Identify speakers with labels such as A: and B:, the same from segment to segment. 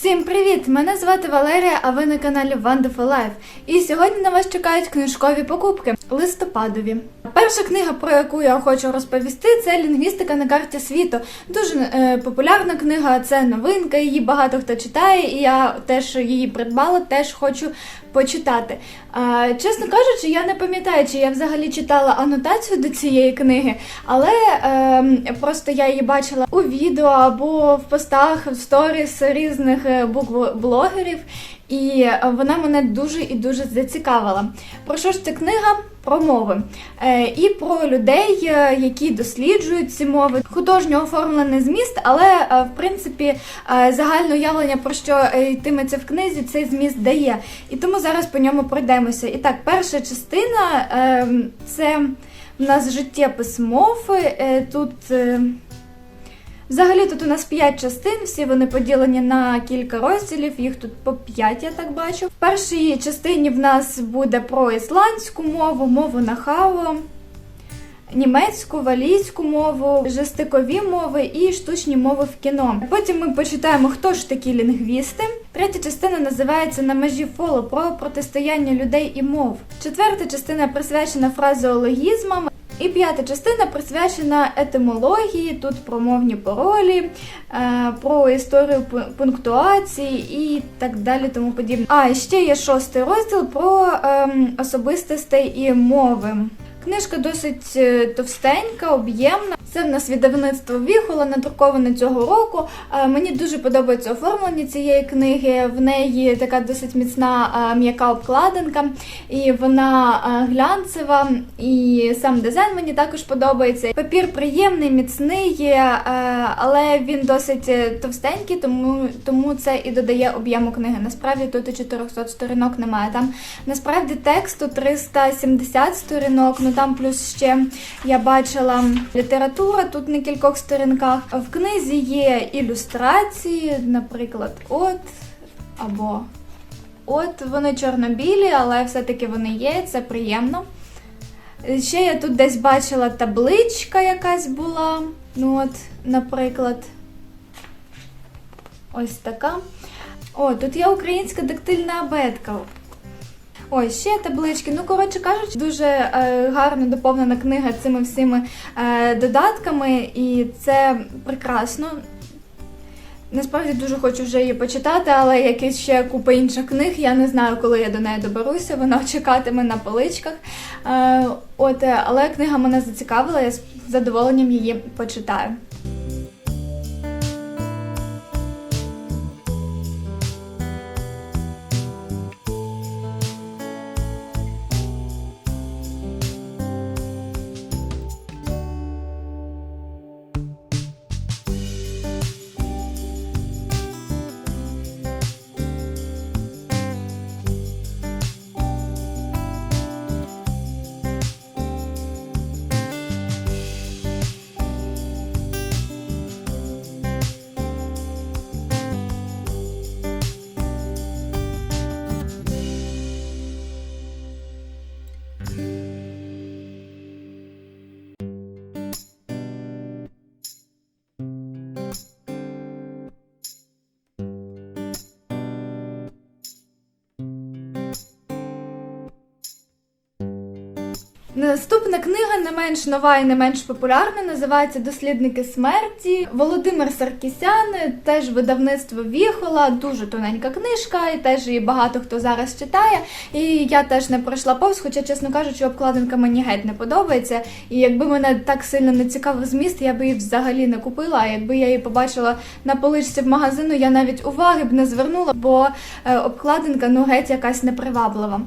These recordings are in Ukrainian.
A: Всім привіт! Мене звати Валерія, а ви на каналі Wonderful Life. І сьогодні на вас чекають книжкові покупки листопадові. Перша книга, про яку я хочу розповісти, це лінгвістика на карті світу. Дуже е, популярна книга, це новинка, її багато хто читає, і я теж її придбала, теж хочу почитати. А, чесно кажучи, я не пам'ятаю, чи я взагалі читала анотацію до цієї книги, але е, просто я її бачила у відео або в постах, в сторіс різних е, букблогерів, і е, вона мене дуже і дуже зацікавила. Про що ж ця книга? Про мови е, і про людей, е, які досліджують ці мови, художньо оформлений зміст, але в принципі загальне уявлення про що йтиметься в книзі, цей зміст дає. І тому зараз по ньому пройдемося. І так, перша частина е, це в нас життєпис мови. Тут Взагалі тут у нас 5 частин, всі вони поділені на кілька розділів, їх тут по 5, я так бачу. В першій частині в нас буде про ісландську мову, мову нахаво, німецьку, валійську мову, жестикові мови і штучні мови в кіно. Потім ми почитаємо, хто ж такі лінгвісти. Третя частина називається На межі фоло про протистояння людей і мов. Четверта частина присвячена фразеологізмам. П'ята частина присвячена етимології, тут про мовні паролі, е, про історію пу- пунктуації і так далі, тому подібне. А ще є шостий розділ про ем, особистостей і мови. Книжка досить е, товстенька, об'ємна. Це в нас видавництво Віхола, надруковане цього року. Е, Мені дуже подобається оформлення цієї книги. В неї така досить міцна е, м'яка обкладинка, і вона глянцева, і сам дизайн мені також подобається. Папір приємний, міцний, але він досить товстенький, тому, тому це і додає об'єму книги. Насправді тут і 400 сторінок немає. Там насправді тексту 370 сторінок. Ну там плюс ще я бачила література тут на кількох сторінках. В книзі є ілюстрації, наприклад, от або от вони чорно-білі, але все-таки вони є, це приємно. Ще я тут десь бачила табличка якась була. Ну от, наприклад, ось така. О, тут є українська дактильна абетка. Ой, ще таблички. Ну, коротше кажучи, дуже е, гарно доповнена книга цими всіми е, додатками, і це прекрасно. Насправді дуже хочу вже її почитати, але якісь ще купа інших книг. Я не знаю, коли я до неї доберуся. Вона чекатиме на поличках. Е, от, але книга мене зацікавила, я з задоволенням її почитаю. Наступна книга не менш нова і не менш популярна, називається Дослідники смерті. Володимир Саркісян, теж видавництво Віхола, дуже тоненька книжка, і теж її багато хто зараз читає. І я теж не пройшла повз, хоча, чесно кажучи, обкладинка мені геть не подобається. І якби мене так сильно не цікавив зміст, я би її взагалі не купила. А якби я її побачила на поличці в магазину, я навіть уваги б не звернула, бо е, обкладинка ну геть якась неприваблива.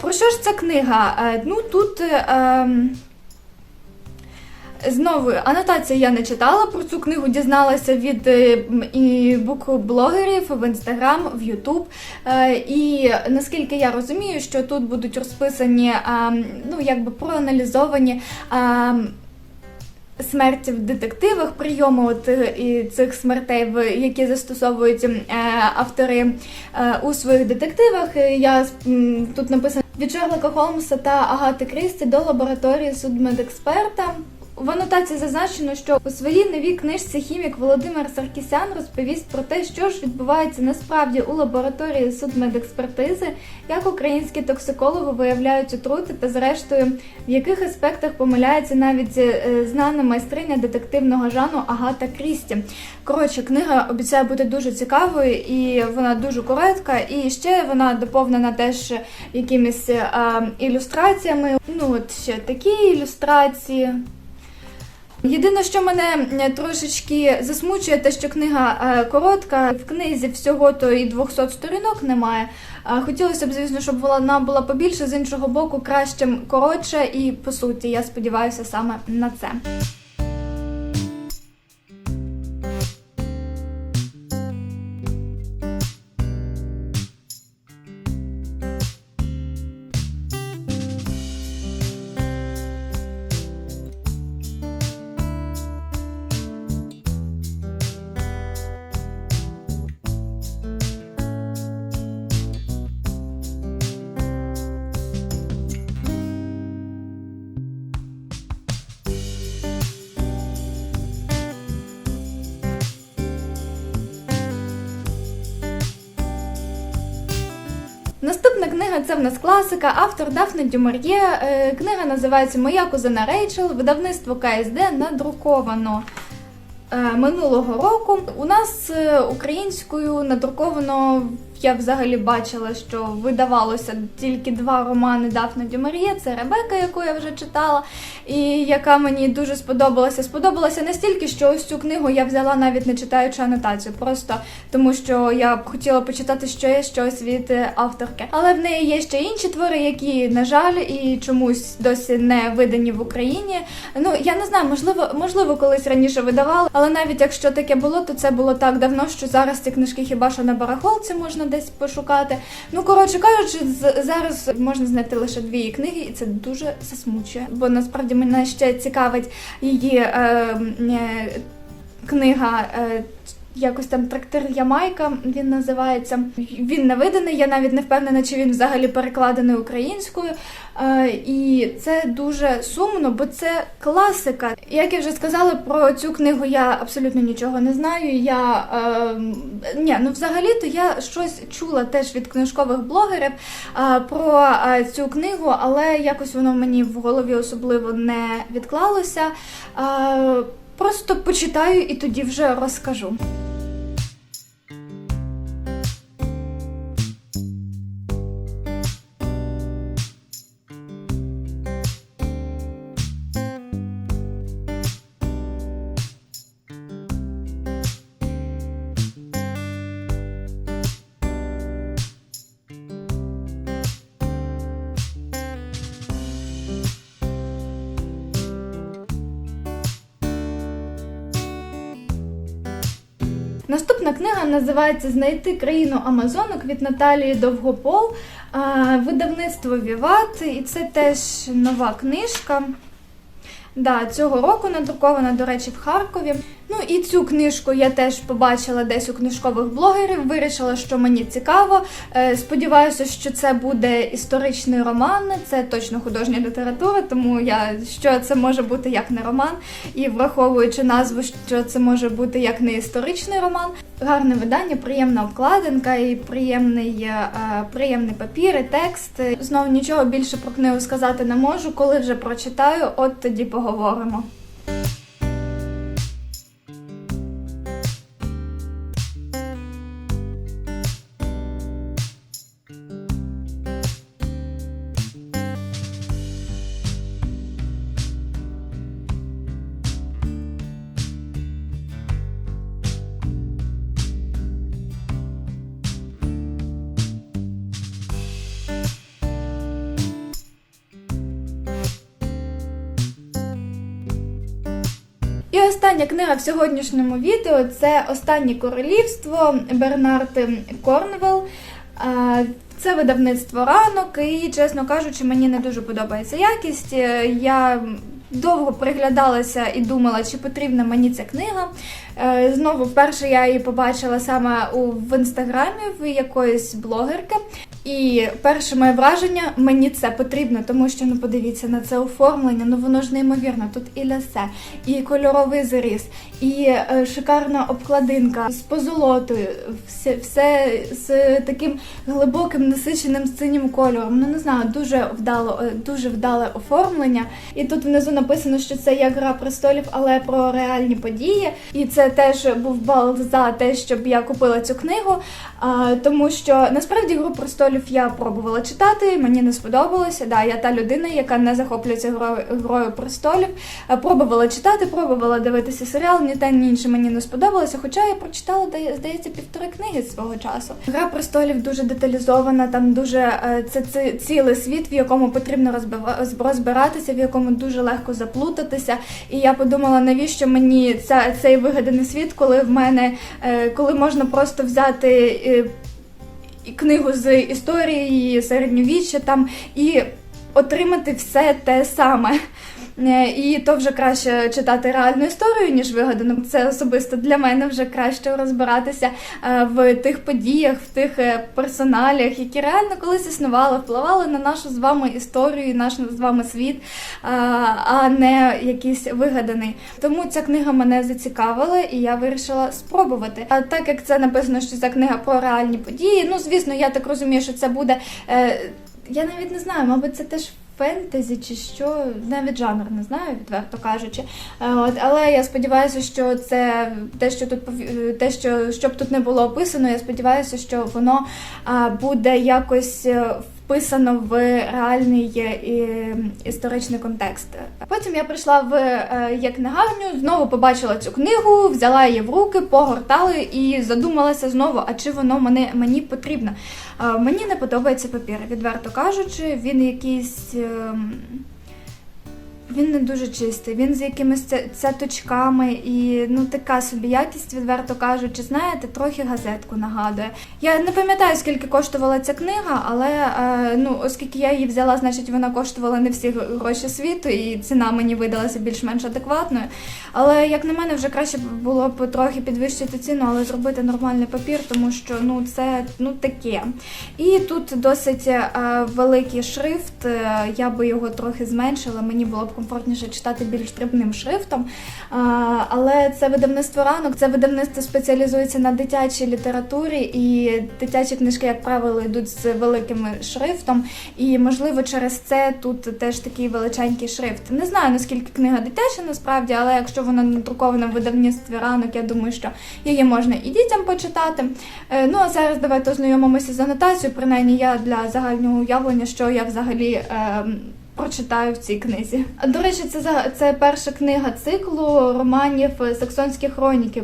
A: Про що ж ця книга? Е, ну тут. Е, ем, Знову анотації я не читала про цю книгу, дізналася від е, і букблогерів в інстаграм, в Ютуб. Е, І наскільки я розумію, що тут будуть розписані, а, ну якби проаналізовані. а, Смерті в детективах, прийоми от, е, і цих смертей, які застосовують автори у своїх детективах. Я тут написано від Шерлока Холмса та Агати Крісті до лабораторії судмедексперта. В анотації зазначено, що у своїй новій книжці хімік Володимир Саркісян розповість про те, що ж відбувається насправді у лабораторії судмедекспертизи, як українські токсикологи виявляють отрути та, зрештою, в яких аспектах помиляється навіть е, знана майстриня детективного жанру Агата Крісті. Коротше, книга обіцяє бути дуже цікавою і вона дуже коротка. І ще вона доповнена теж якимись е, ілюстраціями. Ну от ще такі ілюстрації. Єдине, що мене е, трошечки засмучує, те, що книга е, коротка. В книзі всього то і 200 сторінок немає. Хотілося б, звісно, щоб вона була побільше, з іншого боку, краще коротше, і по суті, я сподіваюся саме на це. Наступна книга це в нас класика, автор Дафне Дюмар'є. Е, Книга називається Моя кузина Рейчел, видавництво КСД надруковано е, минулого року. У нас е, українською надруковано. Я взагалі бачила, що видавалося тільки два романи Дафна Дюмар'є. Це Ребека, яку я вже читала, і яка мені дуже сподобалася. Сподобалася настільки, що ось цю книгу я взяла навіть не читаючи анотацію, просто тому що я б хотіла почитати ще щось від е, авторки. Але в неї є ще інші твори, які, на жаль, і чомусь досі не видані в Україні. Ну я не знаю, можливо, можливо, колись раніше видавали, але навіть якщо таке було, то це було так давно, що зараз ці книжки хіба що на барахолці можна десь пошукати. Ну коротше кажучи, зараз можна знайти лише дві книги, і це дуже засмучує. Бо насправді мене ще цікавить її е, е, книга. Якось там трактир Ямайка він називається. Він не виданий, я навіть не впевнена, чи він взагалі перекладений українською. Е, і це дуже сумно, бо це класика. Як я вже сказала, про цю книгу я абсолютно нічого не знаю. Я е, ні, ну взагалі-то я щось чула теж від книжкових блогерів е, про е, цю книгу, але якось воно мені в голові особливо не відклалося. Просто почитаю і тоді вже розкажу. Наступна книга називається Знайти країну Амазонок від Наталії Довгопол. Видавництво Віват, і це теж нова книжка. Да, цього року надрукована, до речі, в Харкові. Ну і цю книжку я теж побачила десь у книжкових блогерів. Вирішила, що мені цікаво. Е, Сподіваюся, що це буде історичний роман. Це точно художня література, тому я що це може бути як не роман. І враховуючи назву, що це може бути як не історичний роман. Гарне видання, приємна обкладинка і приємний, е, приємний папір, і текст. Знову нічого більше про книгу сказати не можу. Коли вже прочитаю, от тоді поговоримо. Остання книга в сьогоднішньому відео це Останнє королівство Бернард Корнвелл. Це видавництво ранок, і, чесно кажучи, мені не дуже подобається якість. Я довго приглядалася і думала, чи потрібна мені ця книга. Е, Знову вперше я її побачила саме в інстаграмі в якоїсь блогерки. І перше моє враження мені це потрібно, тому що ну подивіться на це оформлення. Ну воно ж неймовірно. Тут і лясе, і кольоровий заріз, і е, шикарна обкладинка з позолотою, все, все з таким глибоким насиченим синім кольором. Ну не знаю, дуже вдало, е, дуже вдале оформлення. І тут внизу написано, що це як гра престолів, але про реальні події. І це теж був бал за те, щоб я купила цю книгу. А, тому що насправді гру престолів я пробувала читати, мені не сподобалося. Да, я та людина, яка не захоплюється грою, грою престолів. Пробувала читати, пробувала дивитися серіал, ні те, ні інше мені не сподобалося. Хоча я прочитала, дає- здається, півтори книги свого часу. Гра престолів дуже деталізована, там дуже е, це, це цілий світ, в якому потрібно розбиратися, в якому дуже легко заплутатися. І я подумала, навіщо мені ця, цей вигаданий світ, коли в мене е, коли можна просто взяти. І книгу з історії середньовіччя там і отримати все те саме. Е, І то вже краще читати реальну історію, ніж вигадану. Це особисто для мене вже краще розбиратися е, в тих подіях, в тих е, персоналях, які реально колись існували, впливали на нашу з вами історію, наш з вами світ, а не якийсь вигаданий. Тому ця книга мене зацікавила, і я вирішила спробувати. А так як це написано, що ця книга про реальні події, ну звісно, я так розумію, що це буде. Я навіть не знаю, мабуть, це теж фентезі чи що, навіть жанр не знаю, відверто кажучи. Е, От, але я сподіваюся, що це те, що тут е, те, що щоб тут не було описано, я сподіваюся, що воно буде якось. Е, Вписано в реальний е, історичний контекст. Потім я прийшла в е, як книгарню, знову побачила цю книгу, взяла її в руки, погортала і задумалася знову, а чи воно мені, мені потрібно. Е, Мені не подобається папір, відверто кажучи, він якийсь. Він не дуже чистий, він з якимись цяточками і ну така собі якість, відверто кажучи, знаєте, трохи газетку нагадує. Я не пам'ятаю, скільки коштувала ця книга, але е, ну, оскільки я її взяла, значить вона коштувала не всі гроші світу, і ціна мені видалася більш-менш адекватною. Але як на мене, вже краще було б трохи підвищити ціну, але зробити нормальний папір, тому що ну це ну таке. І тут досить е, великий шрифт. е, Я би його трохи зменшила. Мені було б комфортніше читати більш дрібним шрифтом. Але це видавництво ранок. Це видавництво спеціалізується на дитячій літературі, і дитячі книжки, як правило, йдуть з великим шрифтом. І можливо через це тут теж такий величенький шрифт. Не знаю наскільки книга дитяча насправді, але якщо вона надрукована в видавництві ранок, я думаю, що її можна і дітям почитати. Е, Ну а зараз давайте ознайомимося з анотацією. Принаймні я для загального уявлення, що я взагалі. Е, Прочитаю в цій книзі. До речі, це це перша книга циклу романів е, Саксонські хроніки,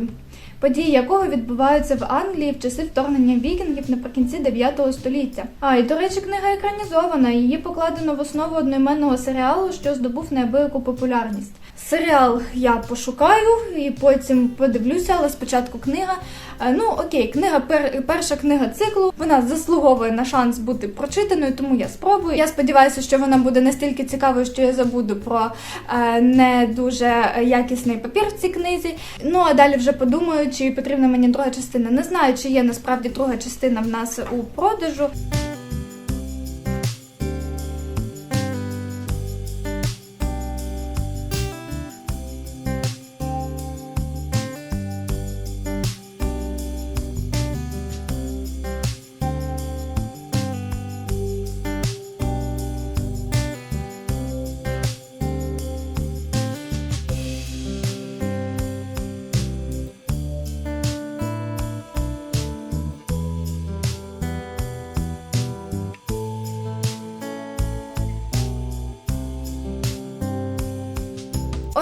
A: події якого відбуваються в Англії в часи вторгнення вікінгів наприкінці 9 століття. А і до речі, книга екранізована. Її покладено в основу одноіменного серіалу, що здобув неабияку популярність. Серіал я пошукаю і потім подивлюся, але спочатку книга. Е, Ну окей, книга пер, перша книга циклу. Вона заслуговує на шанс бути прочитаною, тому я спробую. Я сподіваюся, що вона буде настільки цікавою, що я забуду про е, не дуже якісний папір в цій книзі. Ну а далі вже подумаю, чи потрібна мені друга частина. Не знаю, чи є насправді друга частина в нас у продажу.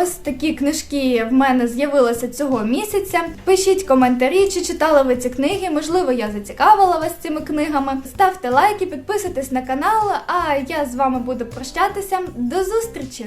A: Ось такі книжки в мене з'явилися цього місяця. Пишіть коментарі, чи читали ви ці книги. Можливо, я зацікавила вас цими книгами. Ставте лайки, підписуйтесь на канал. А я з вами буду прощатися. До зустрічі!